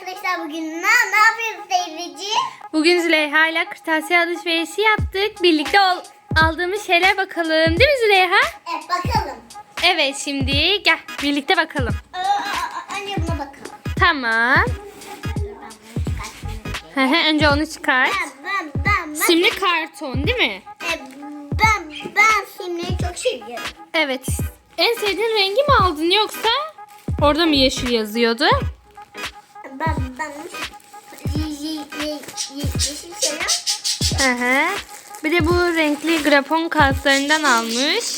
arkadaşlar bugün ne, ne yapıyoruz teyzeciğim? Bugün Züleyha ile kırtasiye alışverişi yaptık. Birlikte ol- aldığımız şeyler bakalım. Değil mi Züleyha? Evet bakalım. Evet şimdi gel birlikte bakalım. Aa, aa, önce buna bakalım. Tamam. Önce onu çıkart. Ben ben ben ben. Simli karton değil mi? E, ben ben simleri çok seviyorum. Evet. En sevdiğin rengi mi aldın yoksa orada mı yeşil yazıyordu? Ye, yeşil seviyorum. Hı hı. Bir de bu renkli grafon kaslarından almış.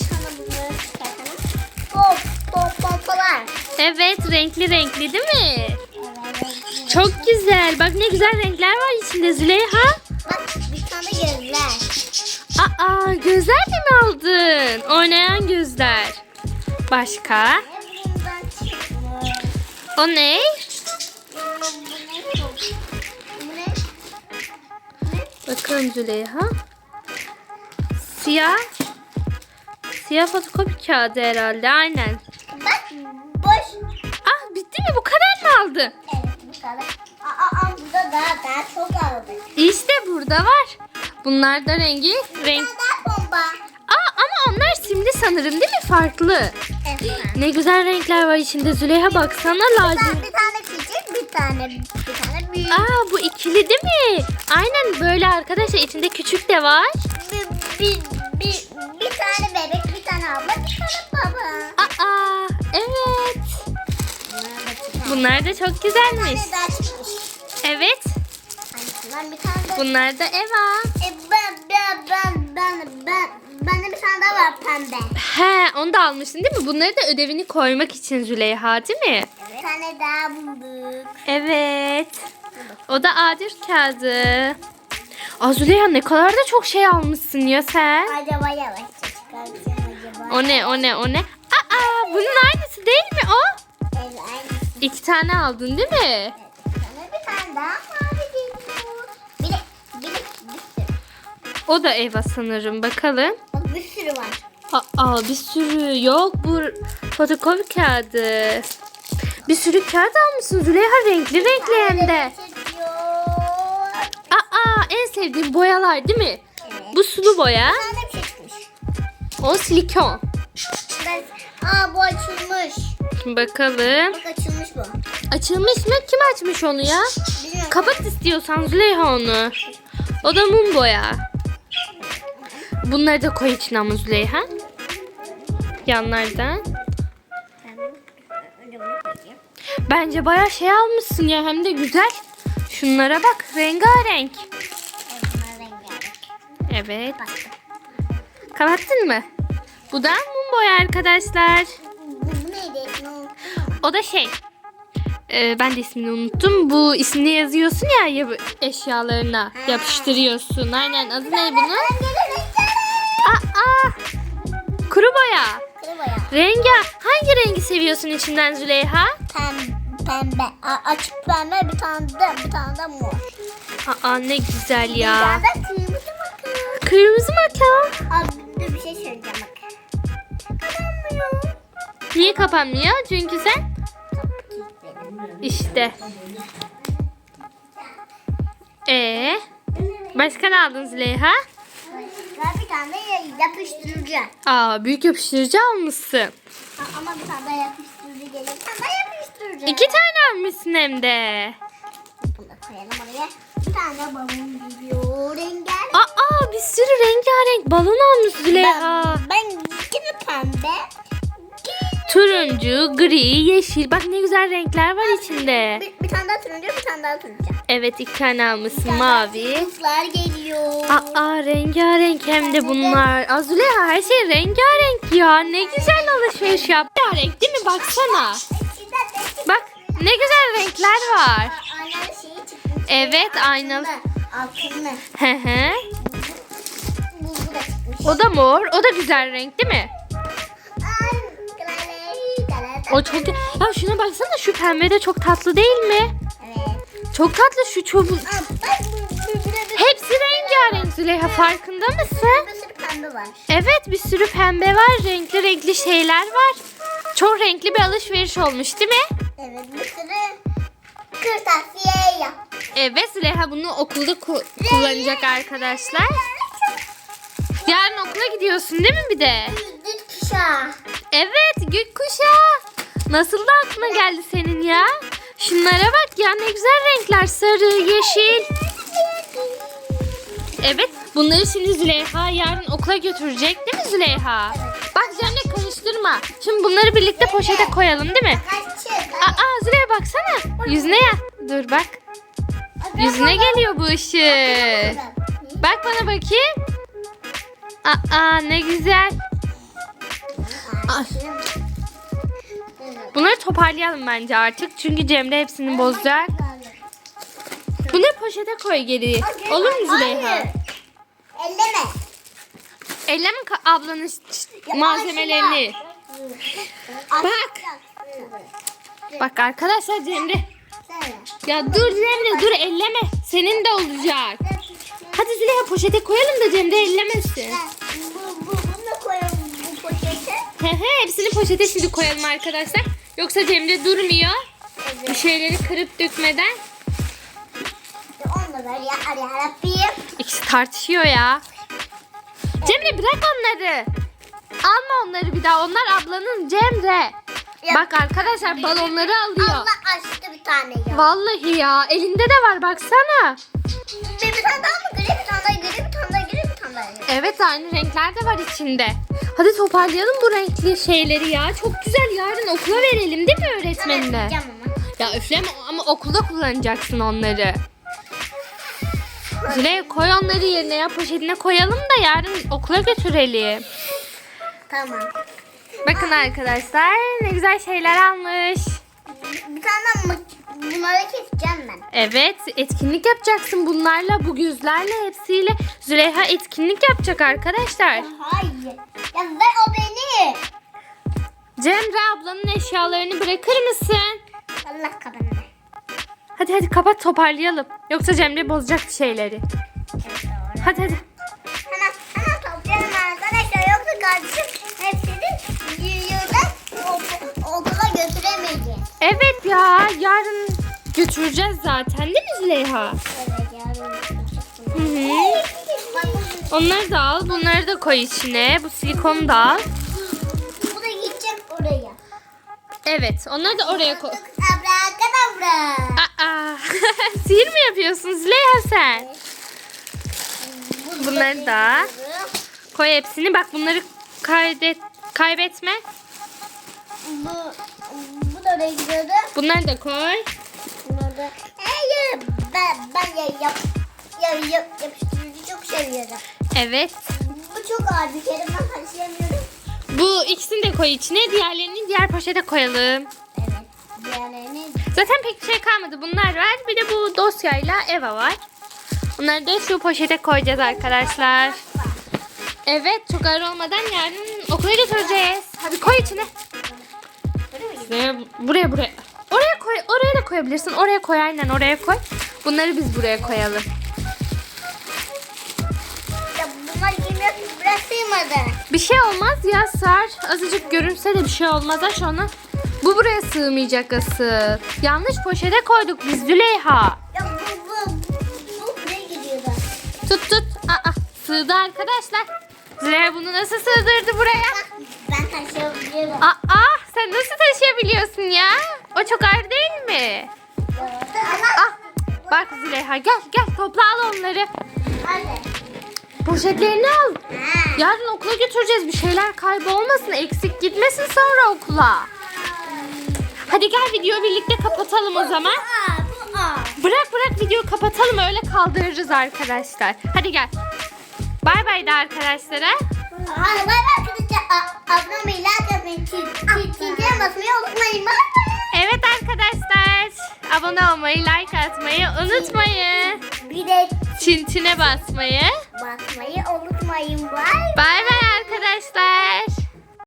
Pop pop pompalar. Evet renkli renkli değil mi? Evet. Çok güzel. Bak ne güzel renkler var içinde Züleyha. Bak bir tane gözler. Aa gözler de mi aldın? Oynayan gözler. Başka? O ne? Bakalım Züleyha. Siyah. Siyah fotokopi kağıdı herhalde aynen. Bak boş. Ah bitti mi? Bu kadar mı aldı? Evet bu kadar. Aa, aa burada daha daha çok aldık. İşte burada var. Bunlar da rengi renk. Daha bomba. Aa ama onlar simli sanırım değil mi? Farklı. Evet. Ne güzel renkler var içinde Züleyha baksana lacivert. bir tane tane bir tane büyük. Aa bu ikili değil mi? Aynen böyle arkadaşlar içinde küçük de var. Bir, bir, bir, bir tane bebek bir tane abla bir tane baba. Aa evet. Bunlar da çok Bir güzelmiş. tane daha çıkmış. Evet. Hangisinden bir tane daha. Bunlar da Eva. E, ben, ben, ben, ben, ben, bende bir tane daha var pembe. He onu da almışsın değil mi? Bunları da ödevini koymak için Züleyha değil mi? Bir tane daha bulduk. Evet. O da A4 kağıdı. Aa Züleyha ne kadar da çok şey almışsın ya sen. Acaba yavaşça çıkartacağım acaba. O ne o ne o ne? Aa bunun aynısı değil mi o? Evet aynısı. İki tane aldın değil mi? Evet, Sana bir tane daha mavi geliyor. Bir de, bir de bir sürü. O da Eva sanırım. Bakalım. Bir sürü var. Aa bir sürü yok bu fotokopi kağıdı. Bir sürü kağıt almışsın Züleyha renkli renkli hem de. Aa en sevdiğim boyalar değil mi? Evet. Bu sulu boya. Bir şey çıkmış. O silikon. Ben, aa bu açılmış. Bakalım. Bak açılmış bu. Açılmış mı? Kim açmış onu ya? Bilmiyorum. Kapat istiyorsan Züleyha onu. O da mum boya. Bunları da koy içine ama Züleyha. Yanlardan. Bence bayağı şey almışsın ya hem de güzel. Şunlara bak rengarenk. Evet. Kapattın mı? Bu da mum boya arkadaşlar. O da şey. e, ben de ismini unuttum. Bu ismini yazıyorsun ya, ya eşyalarına yapıştırıyorsun. Aynen adı ne bunun? Aa, kuru boya. Kırı boya. Rengi hangi rengi seviyorsun içinden Züleyha? Pembe. Pembe. A- açık pembe bir tane de bir tane de mor. Aa ne güzel Bir ya. tane de kırmızı bakın. Kırmızı maka. Abi dur bir şey söyleyeceğim bak. Kapanmıyor. Niye kapanmıyor? Çünkü sen işte. Ee, başka ne aldın Züleyha? Ben bir tane yapıştırıcı. Aa büyük yapıştırıcı almışsın. Ama bir tane daha yapıştırıcı geliyor. Bir tane daha yapıştırıcı. İki tane almışsın hem de. Bunu da koyalım oraya. Bir tane balon geliyor. Rengarenk. Aa bir sürü rengarenk balon almış Züleyha. Ben, ben yine pembe. Turuncu, gri, yeşil. Bak ne güzel renkler var içinde. Bir, bir tane daha turuncu, bir tane daha turuncu. Evet iki tane almışsın mavi. Kızlar geliyor. Aa rengarenk hem de bunlar. Aa Züleyha her şey rengarenk ya. Ne güzel alışveriş yap. Rengarenk değil mi? Baksana. Bak ne güzel renkler var. Çıkmış. Evet aynalı. Altını. Hı hı. O da mor. O da güzel renk değil mi? O çok... Ya şuna baksana şu pembe de çok tatlı değil mi? Çok tatlı şu çubuk. Hepsi rengarenk Züleyha farkında mısın? bir sürü pembe var. Evet bir sürü pembe var. Renkli renkli şeyler var. Çok renkli bir alışveriş olmuş değil mi? Evet bir sürü kırtasiye. Evet Züleyha bunu okulda ku- kullanacak arkadaşlar. Yarın okula gidiyorsun değil mi bir de? Düt kuşağı. Evet gökkuşağı. Nasıl da aklına geldi senin ya? Şunlara bak ya ne güzel renkler. Sarı, yeşil. Evet bunları şimdi Züleyha yarın okula götürecek değil mi Züleyha? Bak Cemre karıştırma. Şimdi bunları birlikte poşete koyalım değil mi? Aa Züleyha baksana. Yüzüne ya. Dur bak. Yüzüne geliyor bu ışık. Bak bana bakayım. Aa ne güzel. Bunları toparlayalım bence artık. Çünkü Cemre hepsini bozacak. Bunları poşete koy geri. Olur mu Züleyha? Elleme. Elleme ablanın malzemelerini. Bak. Bak arkadaşlar Cemre. Ya dur Cemre dur elleme. Senin de olacak. Hadi Züleyha poşete koyalım da Cemre ellemesin. Bu, bu, bunu koyalım bu poşete. He he hepsini poşete şimdi koyalım arkadaşlar. Yoksa Cemre durmuyor. Bir şeyleri kırıp dökmeden. Ver ya yarabbim. İkisi tartışıyor ya. Cemre bırak onları. Alma onları bir daha. Onlar ablanın Cemre. Ya. Bak arkadaşlar balonları alıyor. Allah açtı bir tane ya. Vallahi ya elinde de var baksana. Bir, bir tane daha mı? Gri bir tane daha gri bir tane daha gri bir tane daha. Evet aynı renkler de var içinde. Hadi toparlayalım bu renkli şeyleri ya. Çok güzel yarın okula verelim değil mi öğretmenine? Ama. Ya üfleme ama okulda kullanacaksın onları. Züleyha koy onları yerine ya poşetine koyalım da yarın okula götürelim. Tamam. Bakın arkadaşlar ne güzel şeyler almış. Bir tane? Bunları keseceğim ben. Evet etkinlik yapacaksın bunlarla bu gözlerle hepsiyle. Züleyha etkinlik yapacak arkadaşlar. Hayır. Ya ver o beni. Cemre ablanın eşyalarını bırakır mısın? Allah kafanı. Hadi hadi kapat toparlayalım. Yoksa Cemre bozacak şeyleri. Hadi hadi. Hemen hemen toplayalım arkadaşlar. Yoksa kardeşim hepsini yürüyorlar. Okula götüremeyeceğiz. Evet ya yarın götüreceğiz zaten değil mi Züleyha? Onları da al. Bunları da koy içine. Bu silikonu da al. Bu da gidecek oraya. Evet. Onları da oraya koy. Abrakadabra. Aa, sihir mi yapıyorsun Züleyha sen? Bunları da koy hepsini. Bak bunları kaydet kaybetme. Bu, bu da oraya gidiyordu. Bunları da koy. Bunlar da. Hayır. Ben, ben ya, yap, ya, yap, yapıştırıcı çok seviyorum. Evet. Bu çok ağır bir kere ben taşıyamıyorum. Bu ikisini de koy içine. Diğerlerini diğer poşete koyalım. Evet. Diğerlerini Zaten pek şey kalmadı. Bunlar var. Bir de bu dosyayla Eva var. Bunları da şu poşete koyacağız arkadaşlar. Evet çok ağır olmadan yarın okula götüreceğiz. Hadi koy içine. Buraya buraya. buraya. Oraya koy. Oraya da koyabilirsin. Oraya koy aynen oraya koy. Bunları biz buraya koyalım. Bir şey olmaz ya Sar. Azıcık görünse de bir şey olmaz. Aç onu. Bu buraya sığmayacak asıl. Yanlış poşete koyduk biz Züleyha. Ya bu bu bu buraya gidiyordu. Tut tut. Aa, sığdı arkadaşlar. Züleyha bunu nasıl sığdırdı buraya? Ben taşıyabiliyorum. Aa, sen nasıl taşıyabiliyorsun ya? O çok ağır değil mi? Ah, bak Züleyha gel gel topla al onları. Hadi. Poşetlerini al. Yarın okula götüreceğiz. Bir şeyler kaybolmasın, eksik gitmesin sonra okula. Hadi gel video birlikte kapatalım o zaman. Bırak bırak video kapatalım öyle kaldırırız arkadaşlar. Hadi gel. Bay bay de arkadaşlara. Bay bay arkadaşlar. Abone olmayı, like atmayı, çintine basmayı unutmayın. Abone olmayı, like atmayı unutmayın. Bir de Çintine basmayı. basmayı unutmayın. Bay bay. Bay bay arkadaşlar.